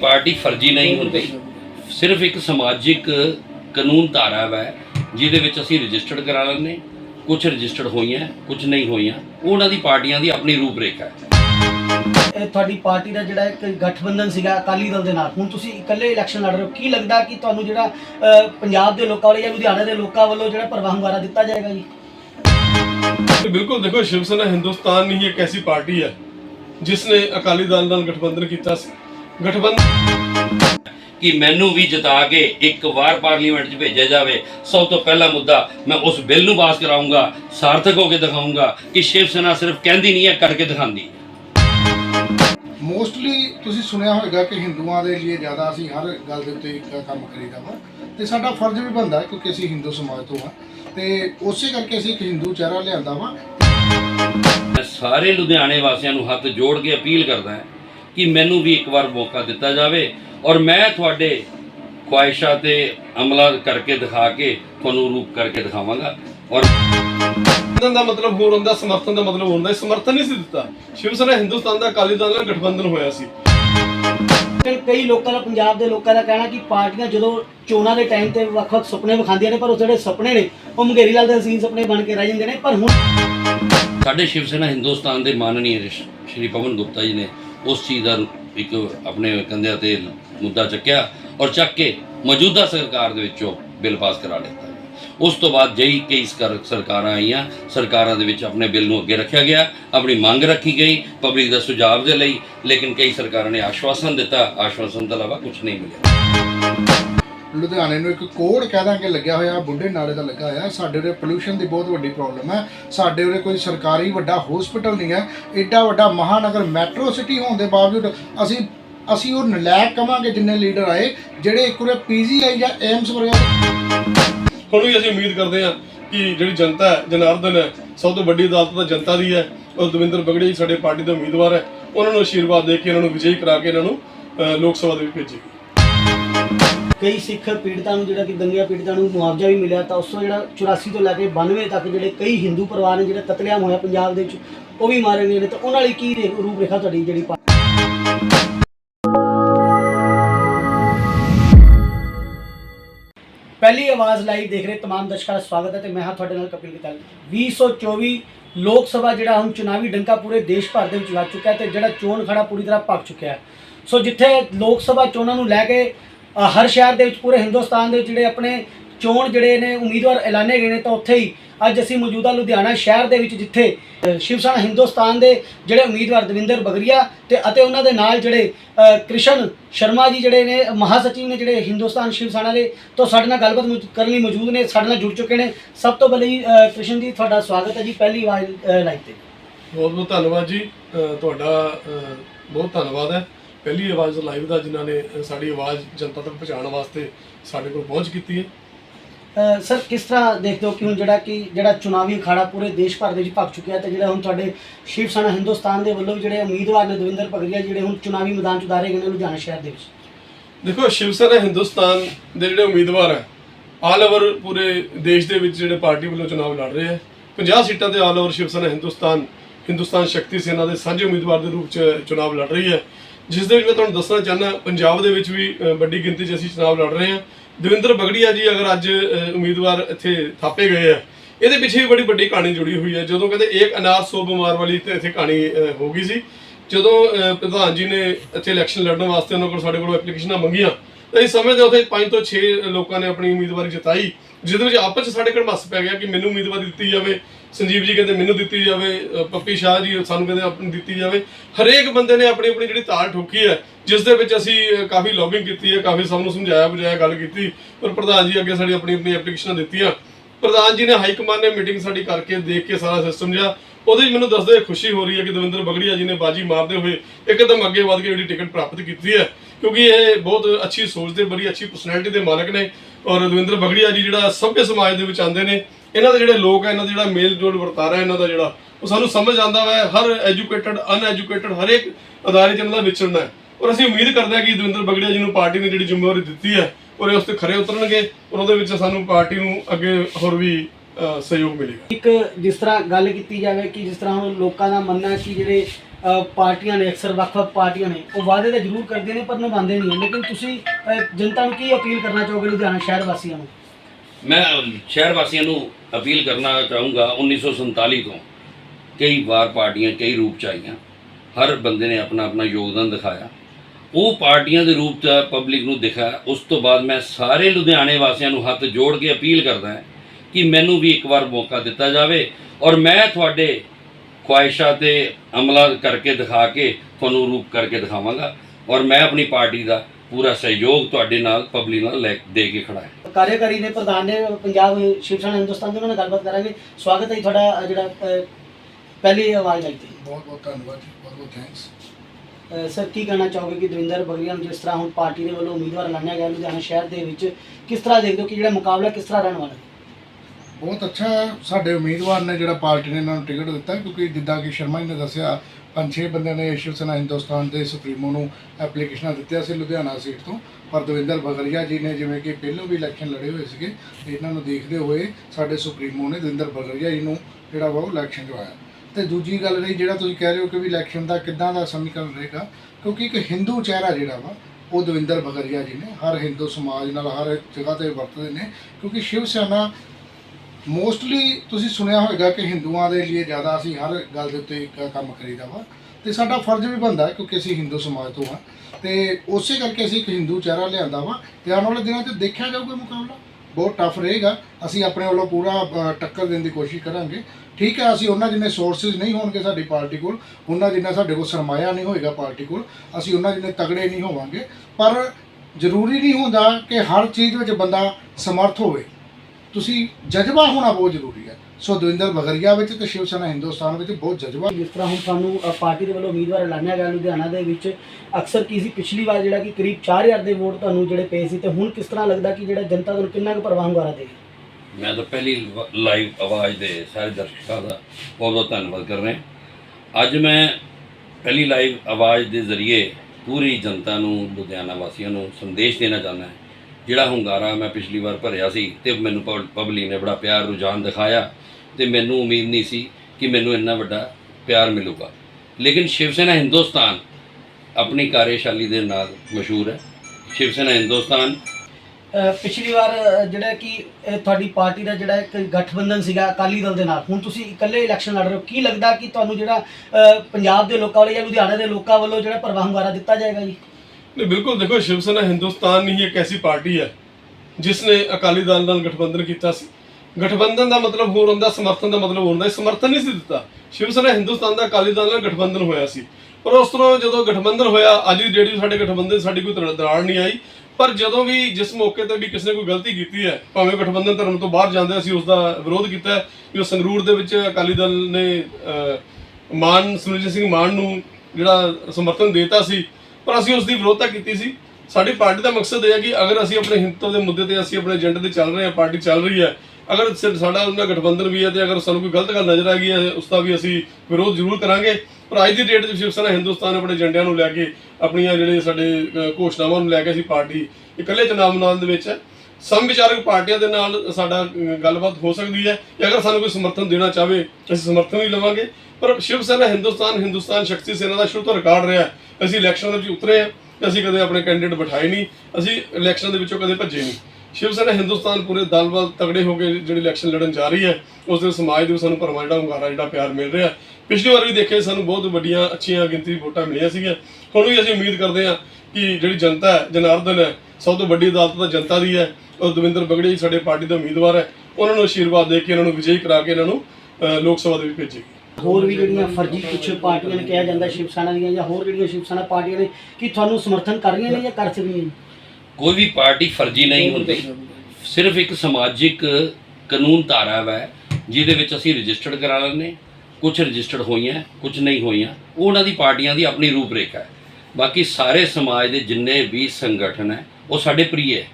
Party ਫਰਜ਼ੀ ਨਹੀਂ ਹੁੰਦੀ। ਸਿਰਫ ਇੱਕ ਸਮਾਜਿਕ ਕਾਨੂੰਨ ਧਾਰਾ ਹੈ ਜਿਹਦੇ ਵਿੱਚ ਅਸੀਂ ਰਜਿਸਟਰਡ ਕਰਾ ਲੈਂਦੇ ਕੁਝ ਰਜਿਸਟਰਡ ਹੋਈਆਂ ਕੁਝ ਨਹੀਂ ਹੋਈਆਂ। ਉਹ ਉਹਨਾਂ ਦੀ ਪਾਰਟੀਆਂ ਦੀ ਆਪਣੀ ਰੂਪਰੇਖਾ ਹੈ। ਇਹ ਤੁਹਾਡੀ ਪਾਰਟੀ ਦਾ ਜਿਹੜਾ ਇੱਕ ਗਠਬੰਧਨ ਸੀਗਾ ਅਕਾਲੀ ਦਲ ਦੇ ਨਾਲ। ਹੁਣ ਤੁਸੀਂ ਇਕੱਲੇ ਇਲੈਕਸ਼ਨ ਲੜ ਰਹੇ ਹੋ। ਕੀ ਲੱਗਦਾ ਕਿ ਤੁਹਾਨੂੰ ਜਿਹੜਾ ਪੰਜਾਬ ਦੇ ਲੋਕਾਂ ਵੱਲੋਂ ਜਾਂ ਲੁਧਿਆਣਾ ਦੇ ਲੋਕਾਂ ਵੱਲੋਂ ਜਿਹੜਾ ਪ੍ਰਵਾਹ ਹੁੰਗਾਰਾ ਦਿੱਤਾ ਜਾਏਗਾ ਜੀ? ਬਿਲਕੁਲ ਦੇਖੋ ਸ਼ਿਵ ਸੈਨਾ ਹਿੰਦੁਸਤਾਨ ਨਹੀਂ ਇੱਕ ਐਸੀ ਪਾਰਟੀ ਹੈ ਜਿਸ ਨੇ ਅਕਾਲੀ ਦਲ ਨਾਲ ਗਠਬੰਧਨ ਕੀਤਾ ਸੀ। ਗਠਬੰਧਨ। ਕਿ ਮੈਨੂੰ ਵੀ ਜਿਤਾ ਕੇ ਇੱਕ ਵਾਰ ਪਾਰਲੀਮੈਂਟ 'ਚ ਭੇਜਿਆ ਜਾਵੇ ਸਭ ਤੋਂ ਪਹਿਲਾ ਮੁੱਦਾ ਮੈਂ ਉਸ ਬਿੱਲ ਨੂੰ ਪਾਸ ਕਰਾਉਂਗਾ ਸਾਰਥਕ ਹੋ ਕੇ ਦਿਖਾਉਂਗਾ ਕਿ ਸ਼ਿਵ ਸੈਨਾ ਸਿਰਫ ਕਹਿੰਦੀ ਨਹੀਂ ਹੈ ਕਰਕੇ ਦਿਖਾਉਂਦੀ। ਮੋਸਟਲੀ ਤੁਸੀਂ ਸੁਣਿਆ ਹੋਵੇਗਾ ਕਿ ਹਿੰਦੂਆਂ ਦੇ ਲਈ ਜ਼ਿਆਦਾ ਅਸੀਂ ਹਰ ਗੱਲ ਦੇ ਉੱਤੇ ਇੱਕ ਕੰਮ ਕਰੀਦਾ ਵਾ ਤੇ ਸਾਡਾ ਫਰਜ਼ ਵੀ ਬਣਦਾ ਹੈ ਕਿਉਂਕਿ ਅਸੀਂ ਹਿੰਦੂ ਸਮਾਜ ਤੋਂ ਆ ਤੇ ਉਸੇ ਕਰਕੇ ਅਸੀਂ ਇੱਕ ਹਿੰਦੂ ਚਿਹਰਾ ਲਿਆਂਦਾ ਵਾ। ਮੈਂ ਸਾਰੇ ਲੁਧਿਆਣੇ ਵਾਸੀਆਂ ਨੂੰ ਹੱਥ ਜੋੜ ਕੇ ਅਪੀਲ ਕਰਦਾ ਹਾਂ ਕਿ ਮੈਨੂੰ ਵੀ ਇੱਕ ਵਾਰ ਮੌਕਾ ਦਿੱਤਾ ਜਾਵੇ ਔਰ ਮੈਂ ਤੁਹਾਡੇ ਖੁਆਇਸ਼ਾਂ ਤੇ ਅਮਲਾ ਕਰਕੇ ਦਿਖਾ ਕੇ ਤੁਹਾਨੂੰ ਰੂਪ ਕਰਕੇ ਦਿਖਾਵਾਂਗਾ ਔਰ ਗਠਬੰਧਨ ਦਾ ਮਤਲਬ ਹੋਰ ਹੁੰਦਾ ਸਮਰਥਨ ਦਾ ਮਤਲਬ ਹੁੰਦਾ। ਸਮਰਥਨ ਨਹੀਂ ਸੀ ਦਿੱਤਾ। ਸ਼ਿਵ ਸੈਨਾ ਹਿੰਦੁਸਤਾਨ ਦਾ ਅਕਾਲੀ ਦਲ ਨਾਲ ਗਠਬੰਧਨ ਹੋਇਆ ਸੀ। ਕਈ ਲੋਕਾਂ ਦਾ ਪੰਜਾਬ ਦੇ ਲੋਕਾਂ ਦਾ ਕਹਿਣਾ ਕਿ ਪਾਰਟੀਆਂ ਜਦੋਂ ਚੋਣਾਂ ਦੇ ਟਾਈਮ ਤੇ ਵੱਖ-ਵੱਖ ਸੁਪਨੇ ਵਿਖਾਉਂਦੀਆਂ ਨੇ ਪਰ ਉਹ ਜਿਹੜੇ ਸੁਪਨੇ ਨੇ ਉਹ ਮੰਗੇਰੀ ਲਾਲ ਦੇ ਅਸੀਮ ਸੁਪਨੇ ਬਣ ਕੇ ਰਹਿ ਜਾਂਦੇ ਨੇ। ਪਰ ਹੁਣ ਸਾਡੇ ਸ਼ਿਵ ਸੈਨਾ ਹਿੰਦੁਸਤਾਨ ਦੇ ਮਾਨਨੀय ਰਿਸ਼- ਸ਼੍ਰੀ ਪਵਨ ਗੁਪਤਾ ਜੀ ਨੇ ਉਸ ਚੀਜ਼ ਦਾ ਇੱਕ ਆਪਣੇ ਕੰਧਿਆਂ ਤੇ ਮੁੱਦਾ ਚੱਕਿਆ ਔਰ ਚੱਕ ਕੇ ਮੌਜੂਦਾ ਸਰਕਾਰ ਦੇ ਵਿੱਚੋਂ ਬਿੱਲ ਪਾਸ ਕਰਾ ਲਿੱਤਾ ਉਸ ਤੋਂ ਬਾਅਦ ਜਈ ਕਈ ਸਰਕਾਰਾਂ ਆਈਆਂ। ਸਰਕਾਰਾਂ ਦੇ ਵਿੱਚ ਆਪਣੇ ਬਿੱਲ ਨੂੰ ਅੱਗੇ ਰੱਖਿਆ ਗਿਆ। ਆਪਣੀ ਮੰਗ ਰੱਖੀ ਗਈ ਪਬਲਿਕ ਦਾ ਸੁਝਾਅ ਦੇ ਲਈ। ਲੇਕਿਨ ਕਈ ਸਰਕਾਰਾਂ ਨੇ ਆਸ਼ਵਾਸਨ ਦਿੱਤਾ। ਆਸ਼ਵਾਸਨ ਤੋਂ ਇਲਾਵਾ ਕੁਝ ਨਹੀਂ ਮਿਲਿਆ। ਲੁਧਿਆਣੇ ਨੂੰ ਇੱਕ ਕੋਡ ਕਹਿ ਦਾਂਗੇ ਲੱਗਿਆ ਹੋਇਆ, ਬੁੱਢੇ ਨਾਲੇ ਦਾ ਲੱਗਾ ਹੋਇਆ। ਸਾਡੇ ਉਰੇ ਪੋਲੂਸ਼ਨ ਦੀ ਬਹੁਤ ਵੱਡੀ ਪ੍ਰੋਬਲਮ ਹੈ। ਸਾਡੇ ਉਰੇ ਕੋਈ ਸਰਕਾਰੀ ਵੱਡਾ ਹਸਪੀਟਲ ਨਹੀਂ ਹੈ। ਐਡਾ ਵੱਡਾ ਮਹਾਨਗਰ ਮੈਟਰੋ ਸਿਟੀ ਹੋਣ ਦੇ ਬਾਵਜੂਦ ਅਸੀਂ ਅਸੀਂ ਉਹ ਨਲਾਇਕ ਕਵਾਂਗੇ ਜਿੰਨੇ ਲੀਡਰ ਆਏ, ਜਿਹੜੇ ਇੱਕ ਉਰੇ ਪੀਜੀਆਈ ਜਾਂ ਏਮਸ ਵਰਗਾ ਹੁਣ ਵੀ ਅਸੀਂ ਉਮੀਦ ਕਰਦੇ ਹਾਂ ਕਿ ਜਿਹੜੀ ਜਨਤਾ ਹੈ, ਜਨਾਰਦਨ ਹੈ, ਸਭ ਤੋਂ ਵੱਡੀ ਅਦਾਲਤ ਤਾਂ ਜਨਤਾ ਦੀ ਹੈ। ਔਰ ਦਵਿੰਦਰ ਬਗੜੀ ਸਾਡੇ ਪਾਰਟੀ ਦੇ ਉਮੀਦਵਾਰ ਹੈ। ਉਹਨਾਂ ਨੂੰ ਆਸ਼ੀਰਵਾਦ ਦੇ ਕੇ ਇਹਨਾਂ ਨੂੰ ਵਿਜੇਈ ਕਰਾ ਕੇ ਇਹਨਾਂ ਨੂੰ ਲੋਕ ਸਭਾ ਦੇ ਵਿੱਚ ਭੇਜੇਗੀ। ਕਈ ਸਿੱਖ ਪੀੜਤਾਂ ਨੂੰ ਜਿਹੜਾ ਕਿ ਦੰਗਿਆਂ ਪੀੜਤਾਂ ਨੂੰ ਮੁਆਵਜ਼ਾ ਵੀ ਮਿਲਿਆ ਤਾਂ ਉਸ ਤੋਂ ਜਿਹੜਾ 84 ਤੋਂ ਲੈ ਕੇ 92 ਤੱਕ ਜਿਹੜੇ ਕਈ ਹਿੰਦੂ ਪਰਿਵਾਰ ਨੇ ਜਿਹੜੇ ਕਤਲੇਆਮ ਹੋਇਆ ਪੰਜਾਬ ਦੇ ਵਿੱਚ ਉਹ ਵੀ ਮਾਰੇ ਗਏ ਨੇ ਤਾਂ ਉਹਨਾਂ ਲਈ ਕੀ ਰੇ- ਰੂਪ ਰੇਖਾ ਤੁਹਾਡੀ ਜਿਹੜੀ ਪਾ- ਪਹਿਲੀ ਆਵਾਜ਼ ਲਾਈਵ ਦੇਖ ਰਹੇ तमाम ਦਰਸ਼ਕਾਂ ਦਾ ਸਵਾਗਤ ਹੈ ਤੇ ਮੈਂ ਹਾਂ ਤੁਹਾਡੇ ਨਾਲ ਕਪਿਲ ਗਿੱਲ 2024 ਲੋਕ ਸਭਾ ਜਿਹੜਾ ਹੁਣ ਚੁਣਾਵੀ ਡੰਕਾ ਪੂਰੇ ਦੇਸ਼ ਭਰ ਦੇ ਵਿੱਚ ਲੱਗ ਚੁੱਕਾ ਹੈ ਤੇ ਜਿਹੜਾ ਚੋਣ ਖੜਾ ਪੂਰੀ ਤਰ੍ਹਾਂ ਪੱਕ ਚੁੱਕਿਆ ਹੈ ਸੋ ਜਿੱਥੇ ਲੋਕ ਸਭਾ ਚੋਣਾਂ ਨੂੰ ਲੈ ਕੇ ਅ, ਹਰ ਸ਼ਹਿਰ ਦੇ ਵਿੱਚ ਪੂਰੇ ਹਿੰਦੁਸਤਾਨ ਦੇ ਵਿੱਚ ਜਿਹੜੇ ਆਪਣੇ ਚੋਣ ਜਿਹੜੇ ਨੇ ਉਮੀਦਵਾਰ ਐਲਾਨੇ ਗਏ ਨੇ ਤਾਂ ਉੱਥੇ ਹੀ ਅੱਜ ਅਸੀਂ ਮੌਜੂਦਾ ਲੁਧਿਆਣਾ ਸ਼ਹਿਰ ਦੇ ਵਿੱਚ ਜਿੱਥੇ ਅ, ਸ਼ਿਵ ਸੈਨਾ ਹਿੰਦੁਸਤਾਨ ਦੇ ਜਿਹੜੇ ਉਮੀਦਵਾਰ ਦਵਿੰਦਰ ਬਗਰੀਆ ਤੇ ਅਤੇ ਉਹਨਾਂ ਦੇ ਨਾਲ ਜਿਹੜੇ ਅ, ਕ੍ਰਿਸ਼ਨ ਸ਼ਰਮਾ ਜੀ ਜਿਹੜੇ ਨੇ ਮਹਾਸਚਿਵ ਨੇ ਜਿਹੜੇ ਹਿੰਦੁਸਤਾਨ ਸ਼ਿਵ ਸੈਨਾ ਦੇ ਤੋਂ ਸਾਡੇ ਨਾਲ ਗੱਲਬਾਤ ਮੌਜੂ- ਕਰਨ ਲਈ ਮੌਜੂਦ ਨੇ ਸਾਡੇ ਨਾਲ ਜੁੜ ਚੁੱਕੇ ਨੇ। ਸਭ ਤੋਂ ਪਹਿਲਾਂ ਜੀ, ਅ, ਕ੍ਰਿਸ਼ਨ ਜੀ ਤੁਹਾਡਾ ਸਵਾਗਤ ਹੈ ਜੀ ਪਹਿਲੀ ਵਾਰ ਲਾਈਵ ਤੇ। ਬਹੁਤ ਬਹੁਤ ਧੰਨਵਾਦ ਜੀ ਅਹ ਤੁਹਾਡਾ ਅਹ ਬਹੁਤ ਧੰਨਵਾਦ ਹੈ। ਪਹਿਲੀ ਆਵਾਜ਼ ਲਾਈਵ ਦਾ ਜਿਨ੍ਹਾਂ ਨੇ ਸਾਡੀ ਆਵਾਜ਼ ਜਨਤਾ ਤੱਕ ਪਹੁੰਚਾਉਣ ਵਾਸਤੇ ਸਾਡੇ ਕੋਲ ਪਹੁੰਚ ਕੀਤੀ ਹੈ। ਸਰ ਕਿਸ ਤਰ੍ਹਾਂ ਦੇਖਦੇ ਹੋ ਕਿ ਹੁਣ ਜਿਹੜਾ ਕਿ ਜਿਹੜਾ ਚੁਣਾਵੀ ਅਖਾੜਾ ਪੂਰੇ ਦੇਸ਼ ਭਰ ਦੇ ਵਿੱਚ ਭਖ ਚੁੱਕਿਆ ਤੇ ਜਿਹੜਾ ਹੁਣ ਤੁਹਾਡੇ ਸ਼ਿਵ ਸੈਨਾ ਹਿੰਦੁਸਤਾਨ ਦੇ ਵੱਲੋਂ ਜਿਹੜੇ ਉਮੀਦਵਾਰ ਨੇ ਦਵਿੰਦਰ ਪਗਰੀਆ ਜਿਹੜੇ ਹੁਣ ਚੁਣਾਵੀ ਮੈਦਾਨ 'ਚ ਉਤਾਰੇ ਗਏ ਨੇ ਲੁਧਿਆਣਾ ਸ਼ਹਿਰ ਦੇ ਵਿੱਚ? ਦੇਖੋ ਸ਼ਿਵ ਸੈਨਾ ਹਿੰਦੁਸਤਾਨ ਦੇ ਜਿਹੜੇ ਉਮੀਦਵਾਰ ਹੈ ਆਲ ਓਵਰ ਪੂਰੇ ਦੇਸ਼ ਦੇ ਵਿੱਚ ਜਿਹੜੇ ਪਾਰਟੀ ਵੱਲੋਂ ਚੋਣ ਲੜ ਰਹੇ ਹੈ। 50 ਸੀਟਾਂ ਤੇ ਆਲ ਓਵਰ ਸ਼ਿਵ ਸੈਨਾ ਹਿੰਦੁਸਤਾਨ ਹਿੰਦੁਸਤਾਨ ਸ਼ਕਤੀ ਸੇਨਾ ਦੇ ਸਾਂਝੇ ਉਮੀਦਵਾਰ ਦੇ ਰੂਪ 'ਚ ਚੋਣ ਲੜ ਰਹੀ ਹੈ। ਜਿਸ ਦੇ ਵਿੱਚ ਮੈਂ ਤੁਹਾਨੂੰ ਦੱਸਣਾ ਚਾਹੁੰਦਾ, ਪੰਜਾਬ ਦੇ ਵਿੱਚ ਵੀ ਵੱਡੀ ਗਿਣਤੀ 'ਚ ਅਸੀਂ ਚੋਣ ਲੜ ਰਹੇ ਹਾਂ। ਦਵਿੰਦਰ ਬਗੜੀਆ ਜੀ ਅਗਰ ਅੱਜ ਉਮੀਦਵਾਰ ਇੱਥੇ ਥਾਪੇ ਗਏ ਆ, ਇਹਦੇ ਪਿੱਛੇ ਵੀ ਬੜੀ ਵੱਡੀ ਕਹਾਣੀ ਜੁੜੀ ਹੋਈ ਹੈ। ਜਦੋਂ ਕਹਿੰਦੇ ਇੱਕ ਅਨਾਜ 100 ਬਿਮਾਰ ਵਾਲੀ ਤੇ ਇੱਥੇ ਕਹਾਣੀ ਹੋ ਗਈ ਸੀ। ਜਦੋਂ ਪ੍ਰਧਾਨ ਜੀ ਨੇ ਇੱਥੇ ਇਲੈਕਸ਼ਨ ਲੜਨ ਵਾਸਤੇ ਉਹਨਾਂ ਕੋਲ ਸਾਡੇ ਕੋਲ ਐਪਲੀਕੇਸ਼ਨਾਂ ਮੰਗੀਆਂ, ਤਾਂ ਇਸ ਸਮੇਂ ਦੇ ਉੱਥੇ 5 ਤੋਂ 6 ਲੋਕਾਂ ਨੇ ਆਪਣੀ ਉਮੀਦਵਾਰੀ ਜਤਾਈ। ਜਿਹਦੇ ਵਿੱਚ ਆਪਸ 'ਚ ਸਾਡੇ ਕੋਲ ਮੱਸ ਪੈ ਗਿਆ ਕਿ ਮੈਨੂੰ ਉਮੀਦਵਾਰੀ ਦਿੱਤੀ ਜਾਵੇ ਸੰਜੀਵ ਜੀ ਕਹਿੰਦੇ ਮੈਨੂੰ ਦਿੱਤੀ ਜਾਵੇ ਅ, ਪੱਪੀ ਸ਼ਾਹ ਜੀ ਸਾਨੂੰ ਕਹਿੰਦੇ ਆਪਣੀ ਦਿੱਤੀ ਜਾਵੇ ਹਰੇਕ ਬੰਦੇ ਨੇ ਆਪਣੀ ਆਪਣੀ ਜਿਹੜੀ ਤਾਲ ਠੋਕੀ ਹੈ ਜਿਸ ਦੇ ਵਿੱਚ ਅਸੀਂ ਅ, ਕਾਫੀ ਲੌਬਿੰਗ ਕੀਤੀ ਹੈ ਕਾਫੀ ਸਭ ਨੂੰ ਸਮਝਾਇਆ ਬੁਝਾਇਆ ਗੱਲ ਕੀਤੀ ਪਰ ਪ੍ਰਧਾਨ ਜੀ ਅੱਗੇ ਸਾਡੀ ਆਪਣੀ ਆਪਣੀ ਐਪਲੀਕੇਸ਼ਨਾਂ ਦਿੱਤੀਆਂ। ਪ੍ਰਧਾਨ ਜੀ ਨੇ ਹਾਈ ਕਮਾਂਡ ਨੇ ਮੀਟਿੰਗ ਸਾਡੀ ਕਰਕੇ ਦੇਖ ਕੇ ਸਾਰਾ ਸਿਸਟਮ ਜਿਹਾ ਉਹਦੇ ਵਿੱਚ ਮੈਨੂੰ ਦੱਸਦੇ ਹੋਏ ਖੁਸ਼ੀ ਹੋ ਰਹੀ ਹੈ ਕਿ ਦਵਿੰਦਰ ਬਗੜੀਆ ਜੀ ਨੇ ਬਾਜੀ ਮਾਰਦੇ ਹੋਏ ਇੱਕਦਮ ਅੱਗੇ ਵਧ ਕੇ ਜਿਹੜੀ ਟਿਕਟ ਪ੍ਰਾਪਤ ਕੀਤੀ ਹੈ। ਕਿਉਂਕਿ ਇਹ ਬਹੁਤ ਅੱਛੀ ਸੋਚ ਦੇ, ਬੜੀ ਅੱਛੀ ਪਰਸਨੈਲਿਟੀ ਦੇ ਮਾਲਕ ਨੇ ਔਰ ਦਵਿੰਦਰ ਬਗੜੀਆ ਜੀ ਜਿਹੜਾ ਸਭ्य ਸਮਾਜ ਦੇ ਵਿੱਚ ਆਉਂਦੇ ਨੇ, ਇਹਨਾਂ ਦੇ ਜਿਹੜੇ ਲੋਕ ਹੈ ਇਹਨਾਂ ਦਾ ਜਿਹੜਾ ਮੇਲ ਜੋਲ ਵਰਤਾਰਾ ਇਹਨਾਂ ਦਾ ਜਿਹੜਾ, ਉਹ ਸਾਨੂੰ ਸਮਝ ਆਉਂਦਾ ਵਾ, ਹਰ ਐਜੂਕੇਟਡ ਅਨਐਜੂਕੇਟਡ ਹਰੇਕ ਅਦਾਰੇ ਚ ਇਹਨਾਂ ਦਾ ਵਿਚਰਨਾ ਹੈ। ਔਰ ਅਸੀਂ ਉਮੀਦ ਕਰਦੇ ਹਾਂ ਕਿ ਦਵਿੰਦਰ ਬਗੜੀਆ ਜੀ ਨੂੰ ਪਾਰਟੀ ਨੇ ਜਿਹੜੀ ਜ਼ਿੰਮੇਵਾਰੀ ਦਿੱਤੀ ਹੈ, ਔਰ ਇਹ ਉਸ ਤੇ ਖਰੇ ਉਤਰਨਗੇ, ਔਰ ਉਹਦੇ ਵਿੱਚ ਸਾਨੂੰ ਪਾਰਟੀ ਨੂੰ ਅੱਗੇ ਹੋਰ ਵੀ ਸਹਿਯੋਗ ਮਿਲੇਗਾ। ਇੱਕ ਜਿਸ ਤਰ੍ਹਾਂ ਗੱਲ ਕੀਤੀ ਜਾਵੇ ਕਿ ਜਿਸ ਤਰ੍ਹਾਂ ਹੁਣ ਲੋਕਾਂ ਦਾ ਮੰਨਣਾ ਕਿ ਜਿਹੜੇ ਪਾਰਟੀਆਂ ਨੇ, ਅਕਸਰ ਵੱਖ-ਵੱਖ ਪਾਰਟੀਆਂ ਨੇ, ਉਹ ਵਾਅਦੇ ਤਾਂ ਜ਼ਰੂਰ ਕਰਦੇ ਨੇ, ਪਰ ਨਿਭਾਉਂਦੇ ਨਹੀਂ ਲੇਕਿਨ ਤੁਸੀਂ ਜਨਤਾ ਨੂੰ ਕੀ ਅਪੀਲ ਕਰਨਾ ਚਾਹੋਗੇ ਲੁਧਿਆਣਾ ਸ਼ਹਿਰ ਵਾਸੀਆਂ ਨੂੰ? ਮੈਂ ਸ਼ਹਿਰ ਵਾਸੀਆਂ ਨੂੰ ਅਪੀਲ ਕਰਨਾ ਚਾਹੂੰਗਾ 1947 ਤੋਂ। ਕਈ ਵਾਰ ਪਾਰਟੀਆਂ ਕਈ ਰੂਪ ਚ ਆਈਆਂ। ਹਰ ਬੰਦੇ ਨੇ ਆਪਣਾ ਆਪਣਾ ਯੋਗਦਾਨ ਦਿਖਾਇਆ। ਉਹ ਪਾਰਟੀਆਂ ਦੇ ਰੂਪ ਚ ਪਬਲਿਕ ਨੂੰ ਦਿਖਾ, ਉਸ ਤੋਂ ਬਾਅਦ ਮੈਂ ਸਾਰੇ ਲੁਧਿਆਣੇ ਵਾਸੀਆਂ ਨੂੰ ਹੱਥ ਜੋੜ ਕੇ ਅਪੀਲ ਕਰਦਾ ਕਿ ਮੈਨੂੰ ਵੀ ਇੱਕ ਵਾਰ ਮੌਕਾ ਦਿੱਤਾ ਜਾਵੇ। ਔਰ ਮੈਂ ਤੁਹਾਡੇ ਖੁਆਇਸ਼ਾਂ ਤੇ ਅਮਲਾ ਕਰਕੇ ਦਿਖਾ ਕੇ ਤੁਹਾਨੂੰ ਰੂਪ ਕਰਕੇ ਦਿਖਾਵਾਂਗਾ ਔਰ ਮੈਂ ਆਪਣੀ ਪਾਰਟੀ ਦਾ ਪੂਰਾ ਸਹਿਯੋਗ ਤੁਹਾਡੇ ਨਾਲ ਪਬਲਿਕ ਨਾਲ ਲੈ ਦੇ ਕੇ ਖੜਾ ਹੈ। ਕਾਰਜਕਾਰੀ ਨੇ ਪ੍ਰਧਾਨ ਨੇ ਪੰਜਾਬ ਸ਼ਿਵ ਸੈਨਾ ਹਿੰਦੁਸਤਾਨ ਦੇ ਉਹਨਾਂ ਨਾਲ ਗੱਲਬਾਤ ਕਰਾਂਗੇ। ਸਵਾਗਤ ਹੈ ਜੀ ਤੁਹਾਡਾ ਜਿਹੜਾ ਪਹਿਲੀ ਆਵਾਜ਼ ਆਈ ਸੀ। ਬਹੁਤ ਬਹੁਤ ਧੰਨਵਾਦ ਜੀ ਬਹੁਤ ਬਹੁਤ ਥੈਂਕਸ ਸਰ ਕੀ ਕਹਿਣਾ ਚਾਹੋਗੇ ਕਿ ਦਵਿੰਦਰ ਬਗਲੀਆ ਨੂੰ ਜਿਸ ਤਰ੍ਹਾਂ ਹੁਣ ਪਾਰਟੀ ਦੇ ਵੱਲੋਂ ਉਮੀਦਵਾਰ ਐਲਾਨਿਆ ਗਿਆ ਲੁਧਿਆਣਾ ਸ਼ਹਿਰ ਦੇ ਵਿੱਚ ਕਿਸ ਤਰ੍ਹਾਂ ਦੇਖਦੇ ਹੋ ਕਿ ਜਿਹੜਾ ਮੁਕਾਬਲਾ ਕਿਸ ਤਰ੍ਹਾਂ ਰਹਿਣ ਵਾਲਾ ਹੈ? ਬਹੁਤ ਅੱਛਾ ਸਾਡੇ ਉਮੀਦਵਾਰ ਨੇ ਜਿਹੜਾ ਪਾਰਟੀ ਨੇ ਇਹਨਾਂ ਨੂੰ ਟਿਕਟ ਦਿੱਤਾ, ਕਿਉਂਕਿ ਜਿੱਦਾਂ ਕਿ ਸ਼ਰਮਾ ਜੀ ਨੇ ਦੱਸਿਆ, ਪੰਜ ਛੇ ਬੰਦਿਆਂ ਨੇ ਸ਼ਿਵ ਸੈਨਾ ਹਿੰਦੁਸਤਾਨ ਦੇ ਸੁਪਰੀਮੋ ਨੂੰ ਐਪਲੀਕੇਸ਼ਨਾਂ ਦਿੱਤੀਆਂ ਸੀ ਲੁਧਿਆਣਾ ਸੀਟ ਤੋਂ। ਪਰ ਦਵਿੰਦਰ ਬਗਰੀਆ ਜੀ ਨੇ ਜਿਵੇਂ ਕਿ ਪਹਿਲੋਂ ਵੀ ਇਲੈਕਸ਼ਨ ਲੜੇ ਹੋਏ ਸੀਗੇ ਇਹਨਾਂ ਨੂੰ ਦੇਖਦੇ ਹੋਏ ਸਾਡੇ ਸੁਪਰੀਮੋ ਨੇ ਦਵਿੰਦਰ ਬਗਰੀਆ ਜੀ ਨੂੰ ਜਿਹੜਾ ਵਾ ਉਹ ਇਲੈਕਸ਼ਨ ਜਵਾਇਆ ਤੇ ਦੂਜੀ ਗੱਲ ਰਹੀ, ਜਿਹੜਾ ਤੁਸੀਂ ਕਹਿ ਰਹੇ ਹੋ ਕਿ ਵੀ ਇਲੈਕਸ਼ਨ ਦਾ ਕਿੱਦਾਂ ਦਾ ਸਮੀਕਰਨ ਰਹੇਗਾ, ਕਿਉਂਕਿ ਇੱਕ ਹਿੰਦੂ ਚਿਹਰਾ ਜਿਹੜਾ ਵਾ, ਉਹ ਦਵਿੰਦਰ ਬਗਰੀਆ ਜੀ ਨੇ ਹਰ ਹਿੰਦੂ ਸਮਾਜ ਨਾਲ ਹਰ ਜਗ੍ਹਾ ਤੇ ਵਰਤਦੇ ਨੇ, ਕਿਉਂਕਿ ਸ਼ਿਵ ਸੈਨਾ ਮੋਸਟਲੀ ਤੁਸੀਂ ਸੁਣਿਆ ਹੋਵੇਗਾ ਕਿ ਹਿੰਦੂਆਂ ਦੇ ਲਈ ਜ਼ਿਆਦਾ ਅਸੀਂ ਹਰ ਗੱਲ ਦੇ ਉੱਤੇ ਇੱਕ ਕੰਮ ਕਰੀਦਾ ਵਾ। ਤੇ ਸਾਡਾ ਫਰਜ਼ ਵੀ ਬਣਦਾ ਕਿਉਂਕਿ ਅਸੀਂ ਹਿੰਦੂ ਸਮਾਜ ਤੋਂ ਹਾਂ ਤੇ ਉਸੇ ਕਰਕੇ ਅਸੀਂ ਇੱਕ ਹਿੰਦੂ ਚਿਹਰਾ ਲਿਆਂਦਾ ਵਾ। ਤੇ ਆਉਣ ਵਾਲੇ ਦਿਨਾਂ 'ਚ ਦੇਖਿਆ ਜਾਊਗਾ ਮੁਕਾਬਲਾ। ਬਹੁਤ ਟਫ ਰਹੇਗਾ। ਅਸੀਂ ਆਪਣੇ ਵੱਲੋਂ ਪੂਰਾ ਟੱਕਰ ਦੇਣ ਦੀ ਕੋਸ਼ਿਸ਼ ਕਰਾਂਗੇ। ਠੀਕ ਹੈ, ਅਸੀਂ ਉਹਨਾਂ ਜਿੰਨੇ ਸੋਰਸਸ ਨਹੀਂ ਹੋਣਗੇ ਸਾਡੀ ਪਾਰਟੀ ਕੋਲ, ਉਹਨਾਂ ਜਿੰਨਾ ਸਾਡੇ ਕੋਲ ਸਰਮਾਇਆ ਨਹੀਂ ਹੋਏਗਾ ਪਾਰਟੀ ਕੋਲ, ਅਸੀਂ ਉਹਨਾਂ ਜਿੰਨੇ ਤਗੜੇ ਨਹੀਂ ਹੋਵਾਂਗੇ। ਪਰ ਜ਼ਰੂਰੀ ਨਹੀਂ ਹੁੰਦਾ ਕਿ ਹਰ ਚੀਜ਼ ਵਿੱਚ ਬੰਦਾ ਸਮਰਥ ਹੋਵੇ। ਤੁਸੀਂ ਜਜ਼ਬਾ ਹੋਣਾ ਬਹੁਤ ਜ਼ਰੂਰੀ ਹੈ। ਸੋ ਦਵਿੰਦਰ ਬਗਰੀਆ ਵਿੱਚ ਤੇ ਸ਼ਿਵ ਸੈਨਾ ਹਿੰਦੁਸਤਾਨ ਵਿੱਚ ਬਹੁਤ ਜਜ਼ਬਾ ਜਿਸ ਤਰ੍ਹਾਂ ਹੁਣ ਤੁਹਾਨੂੰ ਅ, ਪਾਰਟੀ ਦੇ ਵੱਲੋਂ ਉਮੀਦਵਾਰ ਐਲਾਨਿਆ ਗਿਆ ਲੁਧਿਆਣਾ ਦੇ ਵਿੱਚ। ਅਕਸਰ ਕੀ ਸੀ ਪਿਛਲੀ ਵਾਰ ਜਿਹੜਾ ਕਿ ਕਰੀਬ 4000 ਦੇ ਵੋਟ ਤੁਹਾਨੂੰ ਜਿਹੜੇ ਪਏ ਸੀ ਤੇ ਹੁਣ ਕਿਸ ਤਰ੍ਹਾਂ ਲੱਗਦਾ ਕਿ ਜਿਹੜਾ ਜਨਤਾ ਤੁਹਾਨੂੰ ਕਿੰਨਾ ਕੁ ਪ੍ਰਵਾਹ ਹੁੰਗਾਰਾ ਦੇਗੀ ਮੈਂ ਤਾਂ ਪਹਿਲੀ ਲਾਈਵ ਆਵਾਜ਼ ਦੇ ਸਾਰੇ ਦਰਸ਼ਕਾਂ ਦਾ ਬਹੁਤ ਬਹੁਤ ਧੰਨਵਾਦ ਕਰ ਰਿਹਾ। ਅੱਜ ਮੈਂ ਪਹਿਲੀ ਲਾਈਵ ਆਵਾਜ਼ ਦੇ ਜ਼ਰੀਏ ਪੂਰੀ ਜਨਤਾ ਨੂੰ ਲੁਧਿਆਣਾ ਵਾਸੀਆਂ ਨੂੰ ਸੰਦੇਸ਼ ਦੇਣਾ ਚਾਹੁੰਦਾ ਹਾਂ। ਜਿਹੜਾ ਹੁੰਗਾਰਾ ਮੈਂ ਪਿਛਲੀ ਵਾਰ ਭਰਿਆ ਸੀ ਤੇ ਮੈਨੂੰ ਪਬਲਿਕ ਨੇ ਬੜਾ ਪਿਆਰ ਰੁਝਾਨ ਦਿਖਾਇਆ ਤੇ ਮੈਨੂੰ ਉਮੀਦ ਨਹੀਂ ਸੀ ਕਿ ਮੈਨੂੰ ਇੰਨਾ ਵੱਡਾ ਪਿਆਰ ਮਿਲੂਗਾ। ਲੇਕਿਨ ਸ਼ਿਵ ਸੈਨਾ ਹਿੰਦੁਸਤਾਨ ਆਪਣੀ ਕਾਰਜਸ਼ਾਲੀ ਦੇ ਨਾਲ ਮਸ਼ਹੂਰ ਹੈ। ਸ਼ਿਵ ਸੈਨਾ ਹਿੰਦੁਸਤਾਨ ਪਿਛਲੀ ਵਾਰ ਜਿਹੜਾ ਕਿ ਤੁਹਾਡੀ ਪਾਰਟੀ ਦਾ ਜਿਹੜਾ ਇੱਕ ਗਠਬੰਧਨ ਸੀਗਾ ਅਕਾਲੀ ਦਲ ਦੇ ਨਾਲ। ਹੁਣ ਤੁਸੀਂ ਇਕੱਲੇ ਇਲੈਕਸ਼ਨ ਲੜ ਰਹੇ ਹੋ। ਕੀ ਲੱਗਦਾ ਕਿ ਤੁਹਾਨੂੰ ਜਿਹੜਾ ਪੰਜਾਬ ਦੇ ਲੋਕਾਂ ਵੱਲੋਂ ਜਾਂ ਲੁਧਿਆਣਾ ਦੇ ਲੋਕਾਂ ਵੱਲੋਂ ਜਿਹੜਾ ਪ੍ਰਵਾਹ ਹੁੰਗਾਰਾ ਦਿੱਤਾ ਜਾਏਗਾ ਜੀ? ਨਹੀਂ ਬਿਲਕੁਲ ਦੇਖੋ ਸ਼ਿਵ ਸੈਨਾ ਹਿੰਦੁਸਤਾਨ ਹੀ ਇੱਕ ਐਸੀ ਪਾਰਟੀ ਹੈ ਜਿਸ ਨੇ ਅਕਾਲੀ ਦਲ ਨਾਲ ਗਠਬੰਧਨ ਕੀਤਾ ਸੀ। ਗਠਬੰਧਨ ਦਾ ਮਤਲਬ ਹੋਰ ਹੁੰਦਾ ਸਮਰਥਨ ਦਾ ਮਤਲਬ ਹੋਰ ਹੁੰਦਾ ਸਮਰਥਨ ਨਹੀਂ ਸੀ ਦਿੱਤਾ। ਸ਼ਿਵ ਸੈਨਾ ਹਿੰਦੁਸਤਾਨ ਦਾ ਅਕਾਲੀ ਦਲ ਨਾਲ ਗਠਬੰਧਨ ਹੋਇਆ ਸੀ। ਪਰ ਉਸ ਤੋਂ ਜਦੋਂ ਗਠਬੰਧਨ ਹੋਇਆ ਅੱਜ ਦੀ ਡੇਟ ਵਿੱਚ ਸਾਡੇ ਗਠਬੰਧਨ ਸਾਡੀ ਕੋਈ ਦਰਾ- ਦਰਾੜ ਨਹੀਂ ਆਈ। ਪਰ ਜਦੋਂ ਵੀ ਜਿਸ ਮੌਕੇ ਤੇ ਵੀ ਕਿਸੇ ਨੇ ਕੋਈ ਗਲਤੀ ਕੀਤੀ ਹੈ ਭਾਵੇਂ ਗਠਬੰਧਨ ਧਰਮ ਤੋਂ ਬਾਹਰ ਜਾਂਦੇ ਅਸੀਂ ਉਸ ਦਾ ਵਿਰੋਧ ਕੀਤਾ ਹੈ ਕਿ ਉਹ ਸੰਗਰੂਰ ਦੇ ਵਿੱਚ ਅਕਾਲੀ ਦਲ ਨੇ ਅਹ, ਮਾਨ ਸੁਰਜੀਤ ਸਿੰਘ ਮਾਨ ਨੂੰ ਜਿਹੜਾ ਸਮਰਥਨ ਦੇਤਾ ਸੀ ਪਰ ਅਸੀਂ ਉਸ ਦੀ ਵਿਰੋਧਤਾ ਕੀਤੀ ਸੀ। ਸਾਡੀ ਪਾਰਟੀ ਦਾ ਮਕਸਦ ਇਹ ਹੈ ਕਿ ਅਗਰ ਅਸੀਂ ਆਪਣੇ ਹਿੰਦੂਤਵ ਦੇ ਮੁੱਦੇ ਤੇ ਅਸੀਂ ਆਪਣੇ ਏਜੰਡੇ ਤੇ ਚੱਲ ਰਹੇ ਹਾਂ, ਪਾਰਟੀ ਚੱਲ ਰਹੀ ਹੈ, ਅਗਰ ਸਾ- ਸਾਡਾ ਉਹਨਾਂ ਨਾਲ ਗਠਬੰਧਨ ਵੀ ਹੈ ਤੇ ਅਗਰ ਸਾਨੂੰ ਕੋਈ ਗਲਤ ਗੱਲ ਨਜ਼ਰ ਆ ਗਈ ਹੈ, ਉਸ ਦਾ ਵੀ ਅਸੀਂ ਵਿਰੋਧ ਜ਼ਰੂਰ ਕਰਾਂਗੇ। ਪਰ ਅੱਜ ਦੀ ਡੇਟ 'ਚ ਸ਼ਿਵ ਸੈਨਾ ਹਿੰਦੁਸਤਾਨ ਆਪਣੇ ਏਜੰਡਿਆਂ ਨੂੰ ਲੈ ਕੇ ਆਪਣੀਆਂ ਜਿਹੜੇ ਸਾਡੇ ਘੋਸ਼ਣਾਵਾਂ ਨੂੰ ਲੈ ਕੇ ਅਸੀਂ ਪਾਰਟੀ ਇਕੱਲੇ ਚੁਣਾਵ ਮੈਦਾਨ ਦੇ ਵਿੱਚ ਹੈ। ਸਮ ਵਿਚਾਰਕ ਪਾਰਟੀਆਂ ਦੇ ਨਾਲ ਸਾਡਾ ਗੱਲਬਾਤ ਹੋ ਸਕਦੀ ਹੈ ਕਿ ਅਗਰ ਸਾਨੂੰ ਕੋਈ ਸਮਰਥਨ ਦੇਣਾ ਚਾਹਵੇ ਅਸੀਂ ਸਮਰਥਨ ਵੀ ਲਵਾਂਗੇ। ਪਰ ਸ਼ਿਵ ਸੈਨਾ ਹਿੰਦੁਸਤਾਨ ਹਿੰਦੁਸਤਾਨ ਸ਼ਕਤੀ ਸੈਨਾ ਦਾ ਸ਼ੁਰੂ ਤੋਂ ਰਿਕਾਰਡ ਰਿਹਾ ਅਸੀਂ ਇਲੈਕਸ਼ਨ ਦੇ ਵਿੱਚ ਉਤਰੇ ਹਾਂ। ਅਸੀਂ ਕਦੇ ਆਪਣੇ ਕੈਂਡੀਡੇਟ ਬਿਠਾਏ ਨਹੀਂ। ਅਸੀਂ ਇਲੈਕਸ਼ਨ ਦੇ ਵਿੱਚੋਂ ਕਦੇ ਭੱਜੇ ਨਹੀਂ। ਸ਼ਿਵ ਸੈਨਾ ਹਿੰਦੁਸਤਾਨ ਪੂਰੇ ਦਲ ਬਲ ਤਗੜੇ ਹੋ ਕੇ ਜਿਹੜੀ ਇਲੈਕਸ਼ਨ ਲੜਨ ਜਾ ਰਹੀ ਹੈ, ਉਸ ਦੇ ਸਮਾਜ ਦੇ ਵਿੱਚ ਸਾਨੂੰ ਪਰਮਾ ਜਿਹੜਾ ਹੁੰਗਾਰਾ, ਜਿਹੜਾ ਪਿਆਰ ਮਿਲ ਰਿਹਾ ਪਿਛਲੀ ਵਾਰ ਵੀ ਦੇਖੇ ਸਾਨੂੰ ਬਹੁਤ ਵੱਡੀਆਂ, ਅੱਛੀਆਂ ਗਿਣਤੀ ਵੋਟਾਂ ਮਿਲੀਆਂ ਸੀਗੀਆਂ। ਹੁਣ ਵੀ ਅਸੀਂ ਉਮੀਦ ਕਰਦੇ ਹਾਂ ਕਿ ਜਿਹੜੀ ਜਨਤਾ ਹੈ, ਜਨਾਰਦਨ ਹੈ ਸਭ ਤੋਂ ਵੱਡੀ ਅਦਾਲਤ ਤਾਂ ਜਨਤਾ ਦੀ ਹੈ ਔਰ ਦਵਿੰਦਰ ਬਗੜੀ ਜੀ ਸਾਡੇ ਪਾਰਟੀ ਦੇ ਉਮੀਦਵਾਰ ਹੈ। ਉਹਨਾਂ ਨੂੰ ਆਸ਼ੀਰਵਾਦ ਦੇ ਕੇ ਇਹਨਾਂ ਨੂੰ ਵਿਜੇਈ ਕਰਾ ਕੇ ਇਹਨਾਂ ਨੂੰ ਅ, ਲੋਕ ਸਭਾ ਦੇ ਵਿੱਚ ਭੇਜੇਗੀ। ਹੋਰ ਵੀ ਜਿਹੜੀਆਂ ਫਰਜ਼ੀ ਕੁਝ ਪਾਰਟੀਆਂ ਨੇ ਕਿਹਾ ਜਾਂਦਾ ਸ਼ਿਵ ਸੈਨਾ ਦੀਆਂ ਜਾਂ ਹੋਰ ਜਿਹੜੀਆਂ ਸ਼ਿਵ ਸੈਨਾ ਪਾਰਟੀਆਂ ਨੇ ਕਿ ਤੁਹਾਨੂੰ ਸਮਰਥਨ ਕਰ ਰਹੀਆਂ ਨੇ ਜਾਂ ਕਰ ਸਕਦੀਆਂ ਨੇ? ਕੋਈ ਵੀ ਪਾਰਟੀ ਫਰਜ਼ੀ ਨਹੀਂ ਹੁੰਦੀ। ਸਿਰਫ ਇੱਕ ਸਮਾਜਿਕ ਕਾਨੂੰਨ ਧਾਰਾ ਹੈ ਜਿਹਦੇ ਵਿੱਚ ਅਸੀਂ ਰਜਿਸਟਰਡ ਕਰਾ ਲੈਂਦੇ ਕੁਝ ਰਜਿਸਟਰਡ ਹੋਈਆਂ ਕੁਝ ਨਹੀਂ ਹੋਈਆਂ। ਉਹ ਉਹਨਾਂ ਦੀ ਪਾਰਟੀਆਂ ਦੀ ਆਪਣੀ ਰੂਪਰੇਖਾ ਹੈ। ਬਾਕੀ ਸਾਰੇ ਸਮਾਜ ਦੇ ਜਿੰਨੇ ਵੀ ਸੰਗਠਨ ਹੈ, ਉਹ ਸਾਡੇ ਪ੍ਰਿਯ ਹੈ,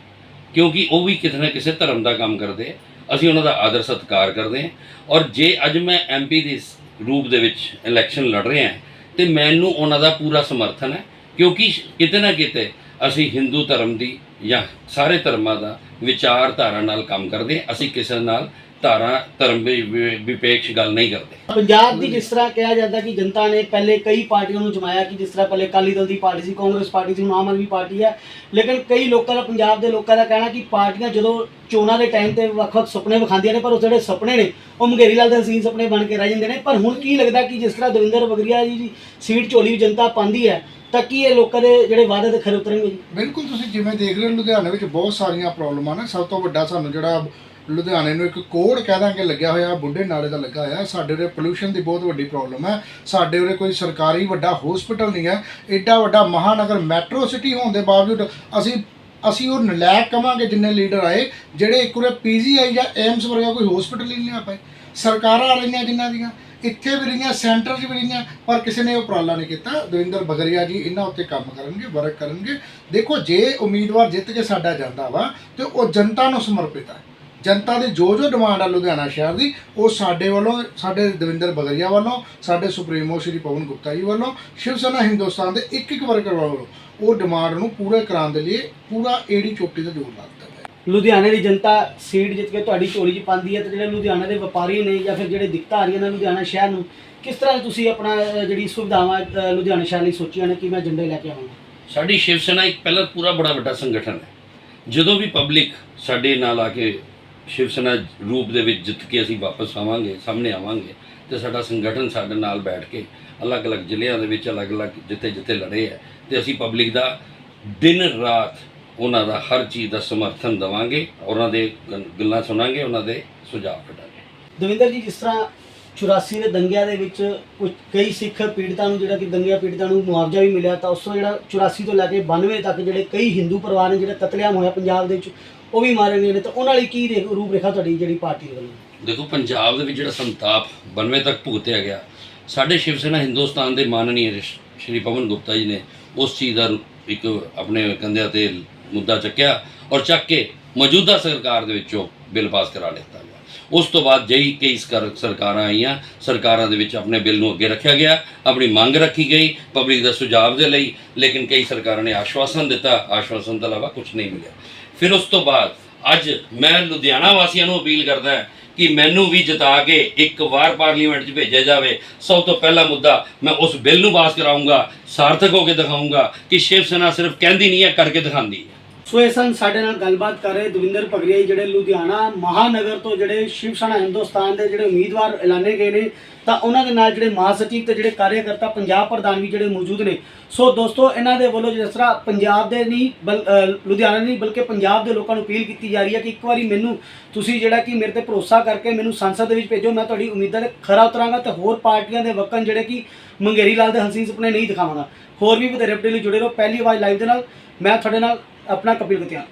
ਕਿਉਂਕਿ ਉਹ ਵੀ ਕਿਸੇ ਨਾ ਕਿਸੇ ਧਰਮ ਦਾ ਕੰਮ ਕਰਦੇ ਹੈ। ਅਸੀਂ ਉਹਨਾਂ ਦਾ ਆਦਰ ਸਤਿਕਾਰ ਕਰਦੇ ਹਾਂ ਔਰ ਜੇ ਅੱਜ ਮੈਂ ਐਮਪੀ ਦੇ ਰੂਪ ਦੇ ਵਿੱਚ ਇਲੈਕਸ਼ਨ ਲੜ ਰਿਹਾ ਹਾਂ, ਤੇ ਮੈਨੂੰ ਉਹਨਾਂ ਦਾ ਪੂਰਾ ਸਮਰਥਨ ਹੈ, ਕਿਉਂਕਿ ਕਿਤੇ ਨਾ ਕਿਤੇ ਅਸੀਂ ਹਿੰਦੂ ਧਰਮ ਦੀ ਜਾਂ ਸਾਰੇ ਧਰਮਾਂ ਦਾ ਵਿਚਾਰਧਾਰਾ ਨਾਲ ਕੰਮ ਕਰਦੇ ਹਾਂ ਅਸੀਂ ਕਿਸੇ ਨਾਲ ਧਾਰਾ ਧਰਮ ਵਿ- ਵਿ- ਵਿਪੇਕਸ਼ ਗੱਲ ਨਹੀਂ ਕਰਦੇ। ਪੰਜਾਬ ਦੀ ਜਿਸ ਤਰ੍ਹਾਂ ਕਿਹਾ ਜਾਂਦਾ ਕਿ ਜਨਤਾ ਨੇ ਪਹਿਲੇ ਕਈ ਪਾਰਟੀਆਂ ਨੂੰ ਜਮਾਇਆ ਕਿ ਜਿਸ ਤਰ੍ਹਾਂ ਪਹਿਲੇ ਅਕਾਲੀ ਦਲ ਦੀ ਪਾਰਟੀ ਸੀ ਕਾਂਗਰਸ ਪਾਰਟੀ ਸੀ ਹੁਣ ਆਮ ਆਦਮੀ ਪਾਰਟੀ ਹੈ। ਲੇਕਿਨ ਕਈ ਲੋਕਾਂ ਦਾ ਪੰਜਾਬ ਦੇ ਲੋਕਾਂ ਦਾ ਕਹਿਣਾ ਕਿ ਪਾਰਟੀਆਂ ਜਦੋਂ ਚੋਣਾਂ ਦੇ ਟਾਈਮ ਤੇ ਵੱਖ-ਵੱਖ ਸੁਪਨੇ ਵਿਖਾਉਂਦੀਆਂ ਨੇ ਪਰ ਉਹ ਜਿਹੜੇ ਸੁਪਨੇ ਨੇ ਉਹ ਮੰਗੇਰੀ ਲਾਲ ਦੇ ਹਸੀਨ ਸੁਪਨੇ ਬਣ ਕੇ ਰਹਿ ਜਾਂਦੇ ਨੇ। ਪਰ ਹੁਣ ਕੀ ਲੱਗਦਾ ਕਿ ਜਿਸ ਤਰ੍ਹਾਂ ਦਵਿੰਦਰ ਬਗਰੀਆ ਜੀ ਦੀ ਸੀਟ ਝੋਲੀ ਜਨਤਾ ਪਾਉਂਦੀ ਹੈ ਤਾਂ ਕੀ ਇਹ ਲੋਕਾਂ ਦੇ ਜਿਹੜੇ ਵਾਅਦੇ ਤੇ ਖਰੇ ਉਤਰਨਗੇ ਜੀ? ਬਿਲਕੁਲ ਤੁਸੀਂ ਜਿਵੇਂ ਦੇਖ ਰਹੇ ਹੋ ਲੁਧਿਆਣੇ ਵਿੱਚ ਬਹੁਤ ਸਾਰੀਆਂ ਪ੍ਰੋਬਲਮਾਂ ਨੇ। ਸਭ ਤੋਂ ਵੱਡਾ ਸਾਨੂੰ ਜਿਹੜਾ ਲੁਧਿਆਣੇ ਨੂੰ ਇੱਕ ਕੋੜ ਕਹਿ ਦਾਂਗੇ ਲੱਗਿਆ ਹੋਇਆ, ਬੁੱਢੇ ਨਾਲੇ ਦਾ ਲੱਗਾ ਹੋਇਆ। ਸਾਡੇ ਉਰੇ ਪੋਲੂਸ਼ਨ ਦੀ ਬਹੁਤ ਵੱਡੀ ਪ੍ਰੋਬਲਮ ਹੈ। ਸਾਡੇ ਉਰੇ ਕੋਈ ਸਰਕਾਰੀ ਵੱਡਾ ਹਸਪੀਟਲ ਨਹੀਂ ਹੈ। ਐਡਾ ਵੱਡਾ ਮਹਾਨਗਰ ਮੈਟਰੋ ਸਿਟੀ ਹੋਣ ਦੇ ਬਾਵਜੂਦ ਅਸੀਂ ਅਸੀਂ ਉਹ ਨਲਾਇਕ ਕਵਾਂਗੇ ਜਿੰਨੇ ਲੀਡਰ ਆਏ, ਜਿਹੜੇ ਇੱਕ ਉਰੇ ਪੀਜੀਆਈ ਜਾਂ ਏਮਸ ਵਰਗਾ ਕੋਈ ਹਸਪੀਟਲ ਹੀ ਨਹੀਂ ਆ ਪਾਏ। ਸਰਕਾਰਾਂ ਆ ਰਹੀਆਂ ਜਿਨ੍ਹਾਂ ਦੀਆਂ। ਇੱਥੇ ਵੀ ਰਹੀਆਂ ਸੈਂਟਰ 'ਚ ਵੀ ਰਹੀਆਂ, ਪਰ ਕਿਸੇ ਨੇ ਉਪਰਾਲਾ ਨਹੀਂ ਕੀਤਾ। ਦਵਿੰਦਰ ਬਗਰੀਆ ਜੀ ਇਹਨਾਂ ਉੱਤੇ ਕੰਮ ਕਰਨਗੇ ਵਰਕ ਕਰਨਗੇ। ਦੇਖੋ, ਜੇ ਉਮੀਦਵਾਰ ਜਿੱਤ ਕੇ ਸਾਡਾ ਜਾਂਦਾ ਵਾ, ਤੇ ਉਹ ਜਨਤਾ ਨੂੰ ਸਮਰਪਿਤ ਹੈ ਜਨਤਾ ਦੀ ਜੋ ਜੋ ਡਿਮਾਂਡ ਆ ਲੁਧਿਆਣਾ ਸ਼ਹਿਰ ਦੀ ਉਹ ਸਾਡੇ ਵੱਲੋਂ ਸਾਡੇ ਦਵਿੰਦਰ ਬਗਰੀਆ ਵੱਲੋਂ ਸਾਡੇ ਸੁਪਰੀਮੋ ਸ਼੍ਰੀ ਪਵਨ ਗੁਪਤਾ ਜੀ ਵੱਲੋਂ ਸ਼ਿਵ ਸੈਨਾ ਹਿੰਦੁਸਤਾਨ ਦੇ ਇੱਕ ਇੱਕ ਵਰਕਰ ਵੱਲੋਂ ਉਹ ਡਿਮਾਂਡ ਨੂੰ ਪੂਰਾ ਕਰਾਉਣ ਦੇ ਲਈ ਪੂਰਾ ਏੜੀ ਚੋਟੀ ਤੇ ਜ਼ੋਰ ਲਾ ਦਿੱਤਾ ਹੈ ਲੁਧਿਆਣੇ ਦੀ ਜਨਤਾ ਸੀਟ ਜਿੱਤ ਕੇ ਤੁਹਾਡੀ ਝੋਲੀ 'ਚ ਪਾਉਂਦੀ ਹੈ ਤੇ ਜਿਹੜੇ ਲੁਧਿਆਣਾ ਦੇ ਵਪਾਰੀ ਨੇ ਜਾਂ ਫਿਰ ਜਿਹੜੇ ਦਿੱਕਤਾਂ ਆ ਰਹੀਆਂ ਨੇ ਲੁਧਿਆਣਾ ਸ਼ਹਿਰ ਨੂੰ ਕਿਸ ਤਰ੍ਹਾਂ ਤੁਸੀਂ ਆਪਣਾ ਜਿਹੜੀ ਸੁਵਿਧਾਵਾਂ ਲੁਧਿਆਣਾ ਸ਼ਹਿਰ ਲਈ ਸੋਚੀਆਂ ਨੇ ਕਿ ਮੈਂ ਏਜੰਡੇ ਲੈ ਕੇ ਆਵਾਂਗਾ ਸਾਡੀ ਸ਼ਿਵ ਸੈਨਾ ਇੱਕ ਪਹਿਲਾਂ ਪੂਰਾ ਬੜਾ ਵੱਡਾ ਸੰਗਠਨ ਹੈ। ਜਦੋਂ ਵੀ ਪਬਲਿਕ ਸਾਡੇ ਨਾਲ ਆ ਕੇ ਸ਼ਿਵ ਸੈਨਾ ਰੂਪ ਦੇ ਵਿੱਚ ਜਿੱਤ ਕੇ ਅਸੀਂ ਵਾਪਸ ਆਵਾਂਗੇ, ਸਾਹਮਣੇ ਆਵਾਂਗੇ ਤੇ ਸਾਡਾ ਸੰਗਠਨ ਸਾਡੇ ਨਾਲ ਬੈਠ ਕੇ ਅਲੱਗ-ਅਲੱਗ ਜ਼ਿਲ੍ਹਿਆਂ ਦੇ ਵਿੱਚ ਅਲੱਗ-ਅਲੱਗ ਜਿੱਥੇ-ਜਿੱਥੇ ਲੜੇ ਹੈ ਤੇ ਅਸੀਂ ਪਬਲਿਕ ਦਾ ਦਿਨ ਰਾਤ ਉਹਨਾਂ ਦਾ ਹਰ ਚੀਜ਼ ਦਾ ਸਮਰਥਨ ਦੇਵਾਂਗੇ, ਉਹਨਾਂ ਦੇ ਗੱਲਾਂ ਸੁਣਾਂਗੇ, ਉਹਨਾਂ ਦੇ ਸੁਝਾਅ ਕੱਢਾਂਗੇ। ਦਵਿੰਦਰ ਜੀ, ਜਿਸ ਤਰ੍ਹਾਂ 84 ਦੇ ਦੰਗਿਆਂ ਦੇ ਵਿੱਚ ਕਈ ਸਿੱਖ ਪੀੜਤਾਂ ਨੂੰ ਜਿਹੜਾ ਕਿ ਦੰਗਿਆਂ ਪੀੜਤਾਂ ਨੂੰ ਮੁਆਵਜ਼ਾ ਵੀ ਮਿਲਿਆ, ਤਾਂ ਉਸ ਤੋਂ ਜਿਹੜਾ 84 ਤੋਂ ਲੈ ਕੇ 92 ਤੱਕ ਜਿਹੜੇ ਕਈ ਹਿੰਦੂ ਪਰਿਵਾਰ ਨੇ ਜਿਹੜਾ ਕਤਲੇਆਮ ਹੋਇਆ ਪੰਜਾਬ ਦੇ ਵਿੱਚ ਉਹ ਵੀ ਮਾਰੇ ਗਏ ਨੇ ਤਾਂ ਉਹਨਾਂ ਲਈ ਕੀ ਰੇ- ਰੂਪ ਰੇਖਾ ਤੁਹਾਡੀ ਜਿਹੜੀ ਪਾਰਟੀ ਦੇ ਵੱਲੋਂ? ਦੇਖੋ, ਪੰਜਾਬ ਦੇ ਵਿੱਚ ਜਿਹੜਾ ਸੰਤਾਪ 92 ਤੱਕ ਭੁਗਤਿਆ ਗਿਆ, ਸਾਡੇ ਸ਼ਿਵ ਸੈਨਾ ਹਿੰਦੁਸਤਾਨ ਦੇ ਮਾਨਨੀय ਸ਼੍ਰੀ ਪਵਨ ਗੁਪਤਾ ਜੀ ਨੇ ਉਸ ਚੀਜ਼ ਦਾ ਇੱਕ ਆਪਣੇ ਕੰਧਿਆਂ ਤੇ ਮੁੱਦਾ ਚੱਕਿਆ ਔਰ ਚੱਕ ਕੇ ਮੌਜੂਦਾ ਸਰਕਾਰ ਦੇ ਵਿੱਚੋਂ ਬਿੱਲ ਪਾਸ ਕਰਾ ਲਿੱਤਾ ਗਿਆ। ਉਸ ਤੋਂ ਬਾਅਦ ਜਈ ਕਈ ਸਰ- ਸਰਕਾਰਾਂ ਆਈਆਂ, ਸਰਕਾਰਾਂ ਦੇ ਵਿੱਚ ਆਪਣੇ ਬਿੱਲ ਨੂੰ ਅੱਗੇ ਰੱਖਿਆ ਗਿਆ, ਆਪਣੀ ਮੰਗ ਰੱਖੀ ਗਈ, ਪਬਲਿਕ ਦਾ ਸੁਝਾਅ ਦੇ ਲਈ, ਲੇਕਿਨ ਕਈ ਸਰਕਾਰਾਂ ਨੇ ਆਸ਼ਵਾਸਨ ਦਿੱਤਾ, ਆਸ਼ਵਾਸਨ ਤੋਂ ਇਲਾਵਾ ਕੁਝ ਨਹੀਂ ਮਿਲਿਆ। ਫਿਰ ਉਸ ਤੋਂ ਬਾਅਦ ਅੱਜ ਮੈਂ ਲੁਧਿਆਣਾ ਵਾਸੀਆਂ ਨੂੰ ਅਪੀਲ ਕਰਦਾ ਕਿ ਮੈਨੂੰ ਵੀ ਜਿਤਾ ਕੇ ਇੱਕ ਵਾਰ ਪਾਰਲੀਮੈਂਟ 'ਚ ਭੇਜਿਆ ਜਾਵੇ। ਸਭ ਤੋਂ ਪਹਿਲਾ ਮੁੱਦਾ ਮੈਂ ਉਸ ਬਿੱਲ ਨੂੰ ਪਾਸ ਕਰਾਉਂਗਾ ਸਾਰਥਕ ਹੋ ਕੇ ਦਿਖਾਉਂਗਾ ਕਿ ਸ਼ਿਵ ਸੈਨਾ ਸਿਰਫ ਕਹਿੰਦੀ ਨਹੀਂ ਹੈ, ਕਰਕੇ ਦਿਖਾਉਂਦੀ ਹੈ। ਸੋ ਇਹ ਸਨ ਸਾਡੇ ਨਾਲ ਗੱਲਬਾਤ ਕਰ ਰਹੇ ਦਵਿੰਦਰ ਭਗਰੀਆ ਜਿਹੜੇ ਲੁਧਿਆਣਾ ਮਹਾਨਗਰ ਤੋਂ ਜਿਹੜੇ ਸ਼ਿਵ ਸੈਨਾ ਹਿੰਦੁਸਤਾਨ ਦੇ ਜਿਹੜੇ ਉਮੀਦਵਾਰ ਐਲਾਨੇ ਗਏ ਨੇ, ਤਾਂ ਉਹਨਾਂ ਦੇ ਨਾਲ ਜਿਹੜੇ ਮਹਾਸਚਿਵ ਤੇ ਜਿਹੜੇ ਕਾਰਜਕਰਤਾ ਪੰਜਾਬ ਪ੍ਰਧਾਨ ਵੀ ਜਿਹੜੇ ਮੌਜੂਦ ਨੇ। ਸੋ ਦੋਸਤੋ, ਇਹਨਾਂ ਦੇ ਵੱਲੋਂ ਜਿਸ ਤਰ੍ਹਾਂ ਪੰਜਾਬ ਦੇ ਨਹੀਂ, ਬਲ- ਅਹ ਲੁਧਿਆਣਾ ਨਹੀਂ, ਬਲਕਿ ਪੰਜਾਬ ਦੇ ਲੋਕਾਂ ਨੂੰ ਅਪੀਲ ਕੀਤੀ ਜਾ ਰਹੀ ਹੈ ਕਿ ਇੱਕ ਵਾਰੀ ਮੈਨੂੰ ਤੁਸੀਂ ਜਿਹੜਾ ਕਿ ਮੇਰੇ ਤੇ ਭਰੋਸਾ ਕਰਕੇ ਮੈਨੂੰ ਸੰਸਦ ਦੇ ਵਿੱਚ ਭੇਜੋ, ਮੈਂ ਤੁਹਾਡੀ ਉਮੀਦਾਂ ਤੇ ਖਰਾ ਉਤਰਾਂਗਾ ਤੇ ਹੋਰ ਪਾਰਟੀਆਂ ਦੇ ਵਕਨ ਜਿਹੜੇ ਕਿ ਮੰਗੇਰੀ ਲਾਲ ਦੇ ਹੰਸੀ ਸੁਪਨੇ ਨਹੀਂ ਦਿਖਾਵਾਂਗਾ। ਹੋਰ ਵੀ ਬਥੇਰੇ ਅਪਡੇਟ ਲਈ ਜੁੜੇ ਰਹੋ। ਪਹਿਲੀ ਆਵਾਜ਼ ਲਾਈਵ ਦੇ ਨਾਲ, ਮੈਂ ਤੁਹਾਡੇ ਨਾਲ ਆਪਣਾ ਕਪਿਲ ਗਤਿਆਨ